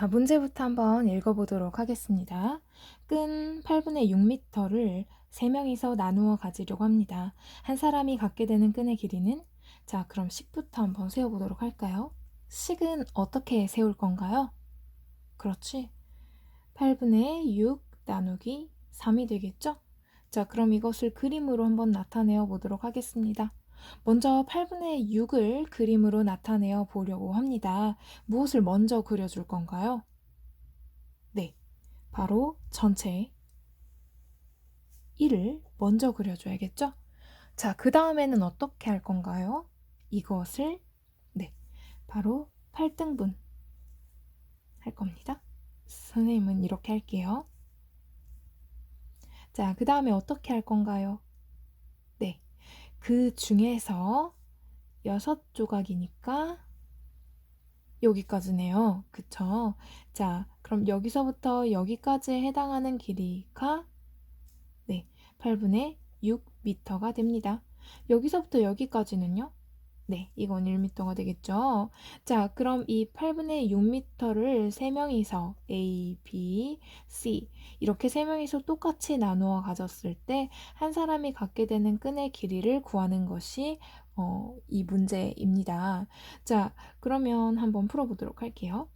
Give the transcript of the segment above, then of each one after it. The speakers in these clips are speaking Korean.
자, 문제부터 한번 읽어보도록 하겠습니다. 끈 8분의 6m를 3명이서 나누어 가지려고 합니다. 한 사람이 갖게 되는 끈의 길이는? 자, 그럼 식부터 한번 세워보도록 할까요? 식은 어떻게 세울 건가요? 그렇지. 8분의 6 나누기 3이 되겠죠? 자, 그럼 이것을 그림으로 한번 나타내어 보도록 하겠습니다. 먼저 8분의 6을 그림으로 나타내어 보려고 합니다. 무엇을 먼저 그려줄 건가요? 네, 바로 전체 1을 먼저 그려줘야겠죠? 자, 그 다음에는 어떻게 할 건가요? 이것을, 네, 바로 8등분 할 겁니다. 선생님은 이렇게 할게요. 자, 그 다음에 어떻게 할 건가요? 네, 그 중에서 여섯 조각이니까 여기까지네요. 그쵸? 자, 그럼 여기서부터 여기까지 해당하는 길이가 네, 8분의 6m가 됩니다. 여기서부터 여기까지는요? 네, 이건 1m가 되겠죠. 자, 그럼 이 8분의 6m를 3명이서 A, B, C 이렇게 3명이서 똑같이 나누어 가졌을 때 한 사람이 갖게 되는 끈의 길이를 구하는 것이 어, 이 문제입니다. 자, 그러면 한번 풀어보도록 할게요.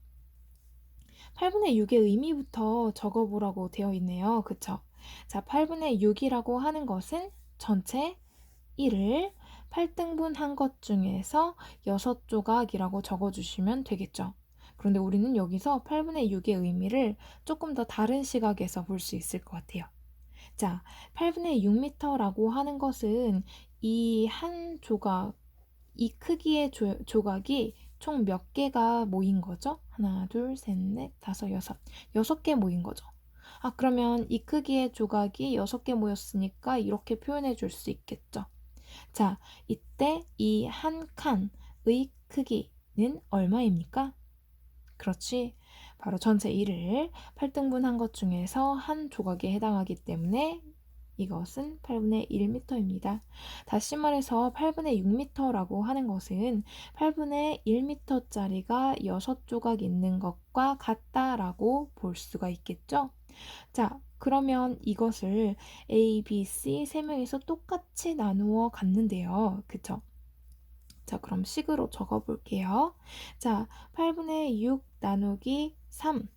8분의 6의 의미부터 적어보라고 되어 있네요. 그쵸? 자, 8분의 6이라고 하는 것은 전체 1을 8등분 한 것 중에서 6조각이라고 적어주시면 되겠죠. 그런데 우리는 여기서 8분의 6의 의미를 조금 더 다른 시각에서 볼 수 있을 것 같아요. 자, 8분의 6m라고 하는 것은 이 한 조각, 이 크기의 조, 조각이 총 몇 개가 모인 거죠? 하나, 둘, 셋, 넷, 다섯, 여섯. 여섯 개 모인 거죠. 아, 그러면 이 크기의 조각이 여섯 개 모였으니까 이렇게 표현해 줄 수 있겠죠. 자, 이때 이 한 칸의 크기는 얼마입니까? 그렇지. 바로 전체 1을 8등분 한 것 중에서 한 조각에 해당하기 때문에 이것은 8분의 1m입니다. 다시 말해서 8분의 6m라고 하는 것은 8분의 1m짜리가 6조각 있는 것과 같다라고 볼 수가 있겠죠? 자, 그러면 이것을 A, B, C 세 명이서 똑같이 나누어 갔는데요. 그쵸? 자, 그럼 식으로 적어 볼게요. 자, 8분의 6 나누기 3.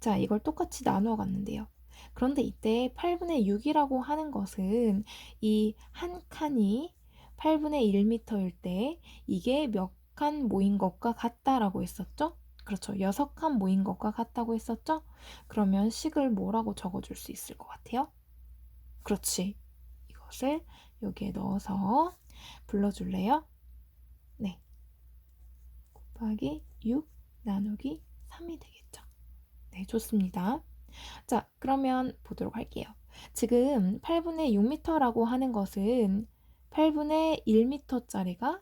자, 이걸 똑같이 나누어 갔는데요. 그런데 이때 8분의 6이라고 하는 것은 이 한 칸이 8분의 1m일 때 이게 몇 칸 모인 것과 같다라고 했었죠? 그렇죠. 여섯 칸 모인 것과 같다고 했었죠? 그러면 식을 뭐라고 적어줄 수 있을 것 같아요? 그렇지. 이것을 여기에 넣어서 불러줄래요? 네. 곱하기 6 나누기 3이 되겠죠. 네, 좋습니다. 자, 그러면 보도록 할게요. 지금 8분의 6m라고 하는 것은 8분의 1m짜리가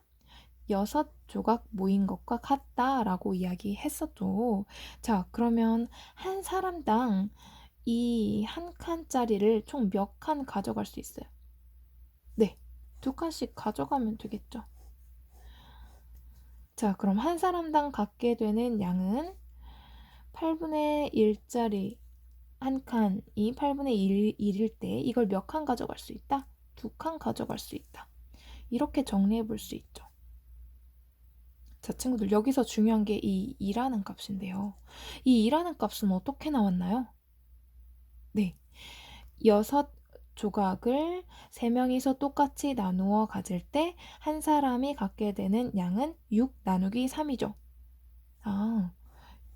6 조각 모인 것과 같다라고 이야기했었죠. 자, 그러면 한 사람당 이 한 칸짜리를 총 몇 칸 가져갈 수 있어요? 네, 두 칸씩 가져가면 되겠죠. 자, 그럼 한 사람당 갖게 되는 양은 8분의 1짜리 한 칸이 8분의 1, 1일 때 이걸 몇 칸 가져갈 수 있다? 두 칸 가져갈 수 있다. 이렇게 정리해 볼 수 있죠. 자, 친구들, 여기서 중요한 게이 2라는 값인데요. 이 2라는 값은 어떻게 나왔나요? 네. 여섯 조각을 세 명이서 똑같이 나누어 가질 때 한 사람이 갖게 되는 양은 6 나누기 3이죠. 아,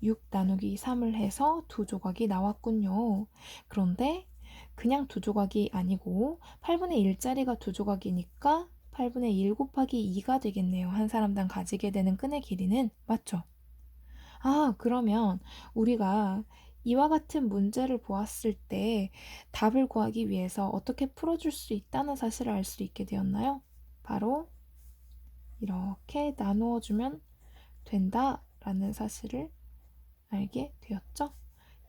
6 나누기 3을 해서 두 조각이 나왔군요. 그런데 그냥 두 조각이 아니고 8분의 1짜리가 두 조각이니까 8분의 1 곱하기 2가 되겠네요. 한 사람당 가지게 되는 끈의 길이는 맞죠? 아, 그러면 우리가 이와 같은 문제를 보았을 때 답을 구하기 위해서 어떻게 풀어줄 수 있다는 사실을 알 수 있게 되었나요? 바로 이렇게 나누어 주면 된다라는 사실을 알게 되었죠?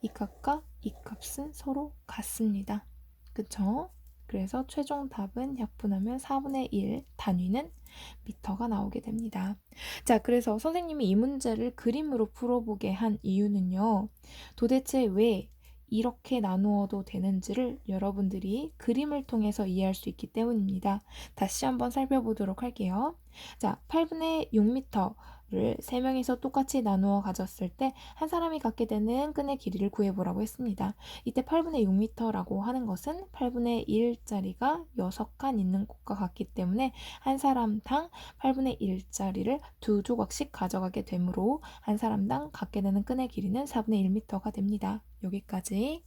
이 값과 이 값은 서로 같습니다. 그쵸? 그래서 최종 답은 약분하면 4분의 1 단위는 미터가 나오게 됩니다. 자, 그래서 선생님이 이 문제를 그림으로 풀어보게 한 이유는요. 도대체 왜 이렇게 나누어도 되는지를 여러분들이 그림을 통해서 이해할 수 있기 때문입니다. 다시 한번 살펴보도록 할게요. 자, 8분의 6m를 3명이서 똑같이 나누어 가졌을 때 한 사람이 갖게 되는 끈의 길이를 구해보라고 했습니다. 이때 8분의 6m라고 하는 것은 8분의 1짜리가 6칸 있는 곳과 같기 때문에 한 사람당 8분의 1짜리를 두 조각씩 가져가게 되므로 한 사람당 갖게 되는 끈의 길이는 4분의 1m가 됩니다. 여기까지